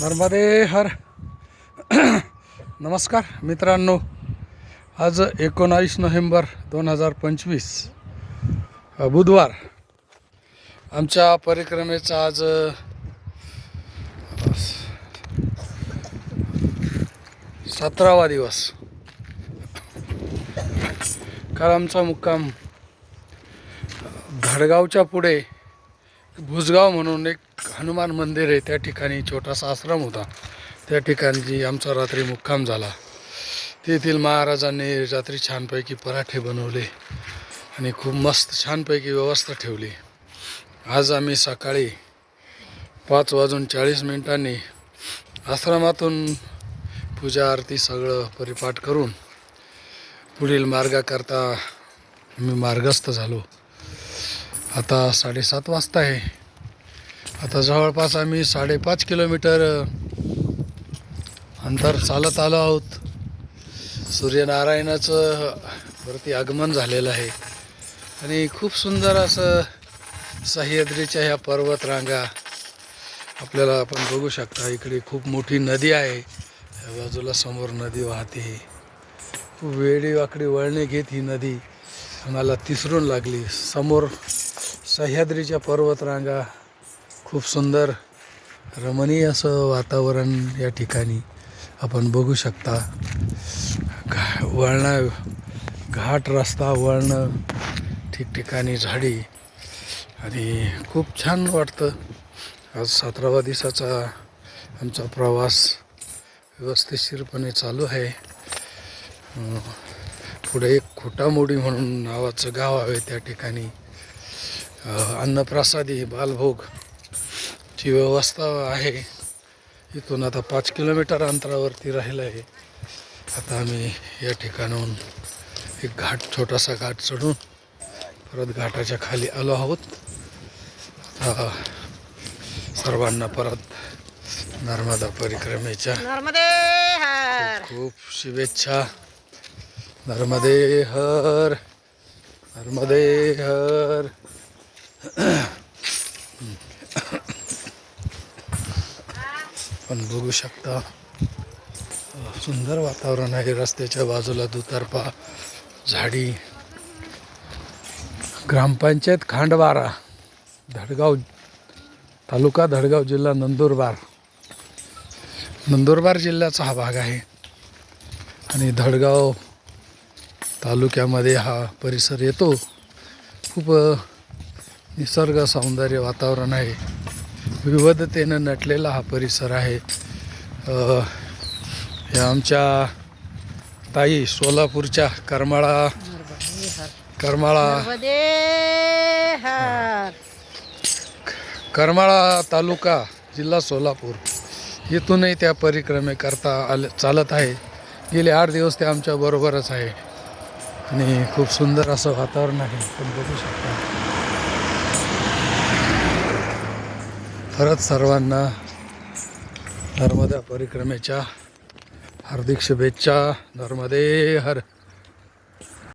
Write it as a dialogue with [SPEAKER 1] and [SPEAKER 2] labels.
[SPEAKER 1] नर्मदे हर. नमस्कार मित्रांनो. आज एकोणावीस नोव्हेंबर दोन हजार पंचवीस बुधवार. आमच्या परिक्रमेचा आज सतरावा दिवस. काल आमचा मुक्काम धडगावच्या पुढे भुजगाव म्हणून एक हनुमान मंदिर आहे त्या ठिकाणी छोटासा आश्रम होता. त्या ठिकाणी आमचा रात्री मुक्काम झाला. तेथील महाराजांनी रात्री छानपैकी पराठे बनवले आणि खूप मस्त छानपैकी व्यवस्था ठेवली. आज आम्ही सकाळी पाच वाजून चाळीस मिनिटांनी आश्रमातून पूजा आरती सगळं परिपाठ करून पुढील मार्गाकरता मी मार्गस्थ झालो. आता साडेसात वाजता आहे. आता जवळपास आम्ही साडेपाच किलोमीटर अंतर चालत आलो आहोत. सूर्यनारायणाचं वरती आगमन झालेलं आहे. आणि खूप सुंदर असं सह्याद्रीच्या ह्या पर्वतरांगा आपल्याला आपण बघू शकता. इकडे खूप मोठी नदी आहे. या बाजूला समोर नदी वाहते. खूप वेडी वाकडी वळणे घेत ही नदी आम्हाला तिसरून लागली. समोर सह्याद्रीच्या पर्वतरांगा खूप सुंदर रमणीय असं वातावरण या ठिकाणी आपण बघू शकता. घा वळणा घाट रस्ता वळणं ठिकठिकाणी झाडी. आणि खूप छान वाटतं. आज सतरावा दिवसाचा आमचा प्रवास व्यवस्थितशीरपणे चालू आहे. पुढे एक खोटामोडी म्हणून नावाचं गाव आहे त्या ठिकाणी. अन्नप्रसादी बालभोग ची व्यवस्था आहे. इथून आता पाच किलोमीटर अंतरावरती राहिलं आहे. आता आम्ही या ठिकाणाहून एक घाट छोटासा घाट चढून परत घाटाच्या खाली आलो आहोत. आता सर्वांना परत नर्मदा परिक्रमेच्या
[SPEAKER 2] नर्मदे हर!
[SPEAKER 1] खूप शुभेच्छा. नर्मदे हर! नर्मदे हर! पण बघू शकता. सुंदर वातावरण आहे रस्त्याच्या बाजूला दुतर्फा झाडी. ग्रामपंचायत खांडवारा धडगाव तालुका धडगाव जिल्हा नंदुरबार. नंदुरबार जिल्ह्याचा हा भाग आहे. आणि धडगाव तालुक्यामध्ये हा परिसर येतो. खूप निसर्ग सौंदर्य वातावरण आहे. विविधतेनं नटलेला हा परिसर आहे. हे आमच्या ताई सोलापूरच्या करमाळा करमाळा करमाळा तालुका जिल्हा सोलापूर. इथूनही त्या परिक्रमेकरता आले चालत आहे. गेले आठ दिवस ते आमच्या बरोबरच आहे. आणि खूप सुंदर असं वातावरण आहे. आपण बघू शकता. परत सर्वांना नर्मदा परिक्रमेच्या हार्दिक शुभेच्छा. नर्मदे हर